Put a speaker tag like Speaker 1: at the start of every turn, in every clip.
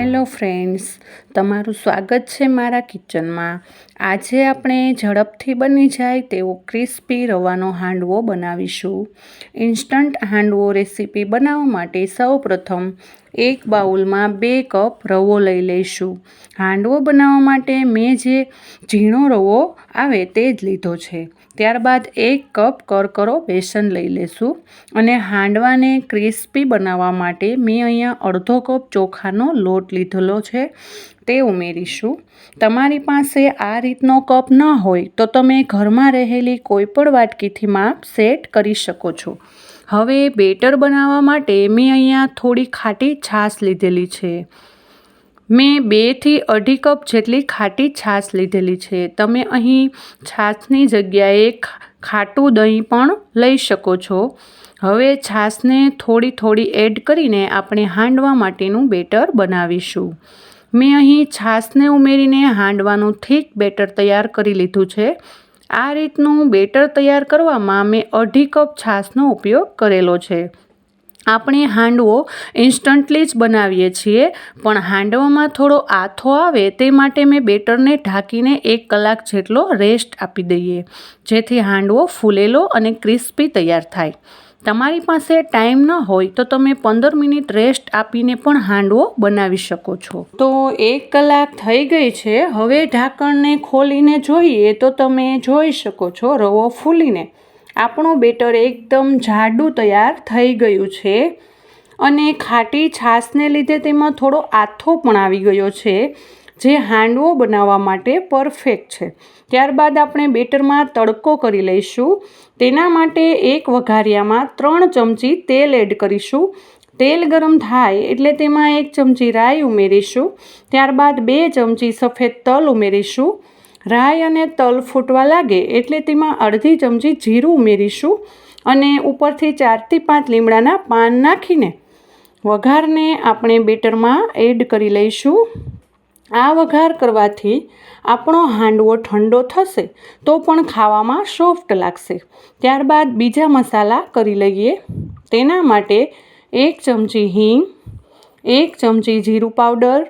Speaker 1: Hello friends, તમારું સ્વાગત છે મારા કિચનમાં. આજે આપણે ઝડપથી બની જાય તેવો ક્રિસ્પી રવાનો હાંડવો બનાવીશું. ઇન્સ્ટન્ટ હાંડવો રેસીપી બનાવવા માટે સૌપ્રથમ એક બાઉલમાં બે કપ રવો લઈ લઈશું. હાંડવો બનાવવા માટે મેં જે ઝીણો રવો આવે તે જ લીધો છે. ત્યારબાદ એક કપ કરકરો બેસન લઈ લેશું અને હાંડવાને ક્રિસ્પી બનાવવા માટે મેં અહીંયા અડધો કપ ચોખાનો લોટ લીધેલો છે, તે ઉમેરીશું. તમારી પાસે આ રીતનો કપ ન હોય તો તમે ઘરમાં રહેલી કોઈપણ વાટકીથી માપ સેટ કરી શકો છો. હવે બેટર બનાવવા માટે મેં અહીંયા થોડી ખાટી છાશ લીધેલી છે. મેં બેથી અઢી કપ જેટલી ખાટી છાશ લીધેલી છે. તમે અહીં છાશની જગ્યાએ ખાટું દહીં પણ લઈ શકો છો. હવે છાશને થોડી થોડી એડ કરીને આપણે હાંડવા માટેનું બેટર બનાવીશું. મેં અહીં છાશને ઉમેરીને હાંડવાનું થીક બેટર તૈયાર કરી લીધું છે. આ રીતનું બેટર તૈયાર કરવામાં મેં અઢી કપ છાશનો ઉપયોગ કરેલો છે. આપણે હાંડવો ઇન્સ્ટન્ટલી જ બનાવીએ છીએ, પણ હાંડવામાં થોડો આથો આવે તે માટે મેં બેટરને ઢાંકીને એક કલાક જેટલો રેસ્ટ આપી દઈએ, જેથી હાંડવો ફૂલેલો અને ક્રિસ્પી તૈયાર થાય. તમારી પાસે ટાઈમ ન હોય તો તમે પંદર મિનિટ રેસ્ટ આપીને પણ હાંડવો બનાવી શકો છો. તો એક કલાક થઈ ગઈ છે, હવે ઢાંકણને ખોલીને જોઈએ તો તમે જોઈ શકો છો, રવો ફૂલીને. આપણું બેટર એકદમ જાડું તૈયાર થઈ ગયું છે. અને ખાટી છાશને લીધે તેમાં થોડો આથો પણ આવી ગયો છે, જે હાંડવો બનાવવા માટે પરફેક્ટ છે. ત્યારબાદ આપણે બેટરમાં તડકો કરી લઈશું. તેના માટે એક વઘારિયામાં ત્રણ ચમચી તેલ એડ કરીશું. તેલ ગરમ થાય એટલે તેમાં એક ચમચી રાઈ ઉમેરીશું. ત્યારબાદ બે ચમચી સફેદ તલ ઉમેરીશું. રાઈ અને તલ ફૂટવા લાગે એટલે તેમાં અડધી ચમચી જીરું ઉમેરીશું અને ઉપરથી ચારથી પાંચ લીમડાના પાન નાખીને વઘારને આપણે બેટરમાં એડ કરી લઈશું. આ વઘાર કરવાથી આપણો હાંડવો ઠંડો થશે તો પણ ખાવામાં સોફ્ટ લાગશે. ત્યારબાદ બીજા મસાલા કરી લઈએ. તેના માટે એક ચમચી હિંગ, એક ચમચી જીરું પાવડર,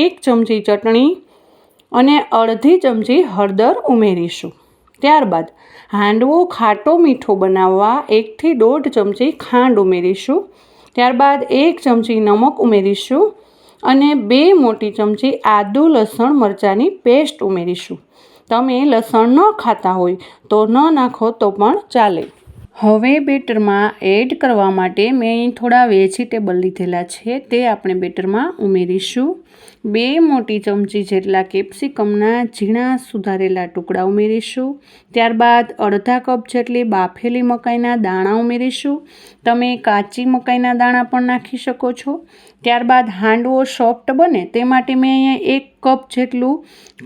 Speaker 1: એક ચમચી ચટણી અને અડધી ચમચી હળદર ઉમેરીશું. ત્યારબાદ હાંડવો ખાટો મીઠો બનાવવા એકથી દોઢ ચમચી ખાંડ ઉમેરીશું. ત્યારબાદ એક ચમચી નમક ઉમેરીશું અને બે મોટી ચમચી આદુ લસણ મરચાંની પેસ્ટ ઉમેરીશું. તમે લસણ ન ખાતા હોય તો ન નાખો તો પણ ચાલે. હવે બેટરમાં એડ કરવા માટે મેં થોડા વેજીટેબલ લીધેલા છે, તે આપણે બેટરમાં ઉમેરીશું. બે મોટી ચમચી જેટલા કેપ્સિકમના ઝીણા સુધારેલા ટુકડા ઉમેરીશું. ત્યારબાદ અડધા કપ જેટલી બાફેલી મકાઈના દાણા ઉમેરીશું. તમે કાચી મકાઈના દાણા પણ નાખી શકો છો. ત્યારબાદ હાંડવો સોફ્ટ બને તે માટે મેં અહીંયા એક કપ જેટલું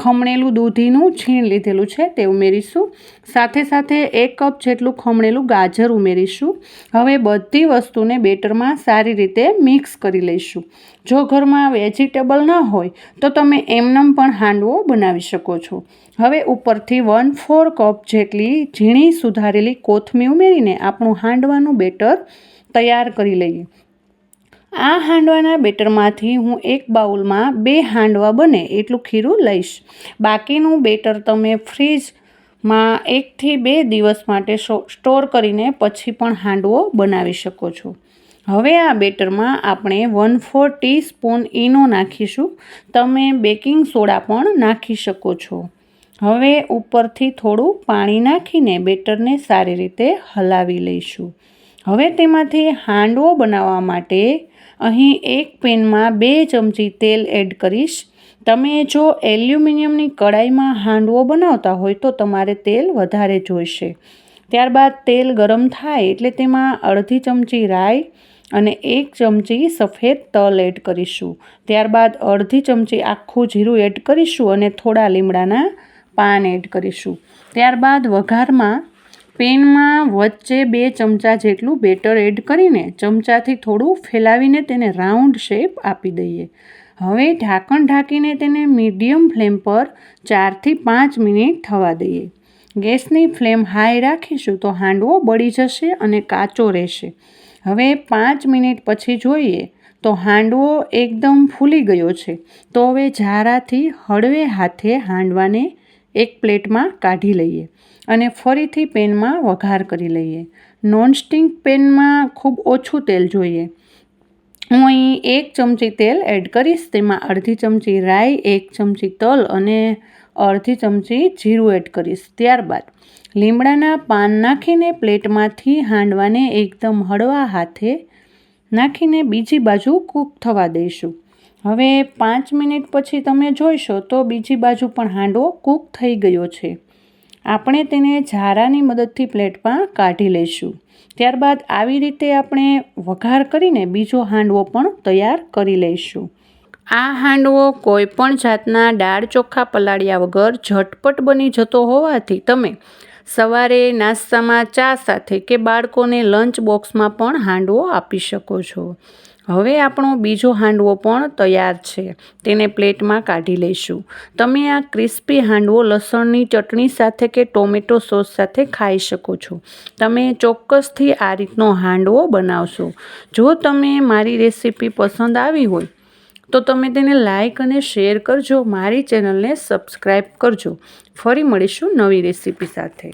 Speaker 1: ખમણેલું દૂધીનું છીણ લીધેલું છે તે ઉમેરીશું. સાથે સાથે એક કપ જેટલું ખમણેલું ગાજર ઉમેરીશું. હવે બધી વસ્તુને બેટરમાં સારી રીતે મિક્સ કરી લઈશું. જો ઘરમાં વેજીટેબલ ન હોય, તો તમે એમનમ પણ હાંડવો બનાવી શકો છો. હવે ઉપરથી વન ફોર કપ જેટલી ઝીણી સુધારેલી કોથમી ઉમેરીને આપણું હાંડવાનું બેટર તૈયાર કરી લઈએ. આ હાંડવાના બેટરમાંથી હું એક બાઉલમાં બે હાંડવા બને એટલું ખીરું લઈશ. બાકીનું બેટર તમે ફ્રીજમાં એકથી બે દિવસ માટે સ્ટોર કરીને પછી પણ હાંડવો બનાવી શકો છો. હવે આ બેટરમાં આપણે one four teaspoon Eno નાખીશું. તમે બેકિંગ સોડા પણ નાખી શકો છો. હવે ઉપરથી થોડું પાણી નાખીને બેટરને સારી રીતે હલાવી લઈશું. હવે તેમાંથી હાંડવો બનાવવા માટે અહીં એક પેનમાં બે ચમચી તેલ એડ કરીશ. તમે જો એલ્યુમિનિયમની કડાઈમાં હાંડવો બનાવતા હોય તો તમારે તેલ વધારે જોઈશે. ત્યારબાદ તેલ ગરમ થાય એટલે તેમાં અડધી ચમચી રાઈ અને એક ચમચી સફેદ તલ એડ કરીશું. ત્યારબાદ અડધી ચમચી આખું જીરું એડ કરીશું અને થોડા લીમડાના પાન એડ કરીશું. ત્યારબાદ વઘારમાં પેનમાં વચ્ચે બે ચમચા જેટલું બેટર એડ કરીને ચમચાથી થોડું ફેલાવીને તેને રાઉન્ડ શેપ આપી દઈએ. હવે ઢાંકણ ઢાંકીને તેને મીડિયમ ફ્લેમ પર ચારથી પાંચ મિનિટ થવા દઈએ. ગેસની ફ્લેમ હાઈ રાખીશું તો હાંડવો બળી જશે અને કાચો રહેશે. હવે પાંચ મિનિટ પછી જોઈએ તો હાંડવો એકદમ ફૂલી ગયો છે. તો હવે ઝારાથી હળવે હાથે હાંડવાને એક પ્લેટમાં કાઢી લઈએ અને ફરીથી પેનમાં વઘાર કરી લઈએ. નોનસ્ટિક પેનમાં ખૂબ ઓછું તેલ જોઈએ. હું અહીં એક ચમચી તેલ એડ કરીશ, તેમાં અડધી ચમચી રાઈ, એક ચમચી તલ અને અડધી ચમચી જીરું એડ કરીશ. ત્યારબાદ લીમડાના પાન નાખીને પ્લેટમાંથી હાંડવાને એકદમ હળવા હાથે નાખીને બીજી બાજુ કૂક થવા દઈશું. હવે પાંચ મિનિટ પછી તમે જોઈશો તો બીજી બાજુ પણ હાંડવો કૂક થઈ ગયો છે. આપણે તેને ઝારાની મદદથી પ્લેટમાં કાઢી લઈશું. ત્યારબાદ આવી રીતે આપણે વઘાર કરીને બીજો હાંડવો પણ તૈયાર કરી લઈશું. આ હાંડવો કોઈ પણ જાતના દાળ ચોખા પલાળ્યા વગર ઝટપટ બની જતો હોવાથી તમે સવારે નાસ્તામાં ચા સાથે કે બાળકોને લંચ બોક્સમાં પણ હાંડવો આપી શકો છો. હવે આપણો બીજો હાંડવો પણ તૈયાર છે. તેને પ્લેટમાં કાઢી લઈશું. તમે આ ક્રિસ્પી હાંડવો લસણની ચટણી સાથે કે ટોમેટો સોસ સાથે ખાઈ શકો છો. તમે ચોક્કસથી આ રીતનો હાંડવો બનાવશો. જો તમે મારી રેસીપી પસંદ આવી હોય, તો તમે તેને લાઈક અને શેર કરજો. મારી ચેનલને સબસ્ક્રાઈબ કરજો. ફરી મળીશું નવી રેસીપી સાથે.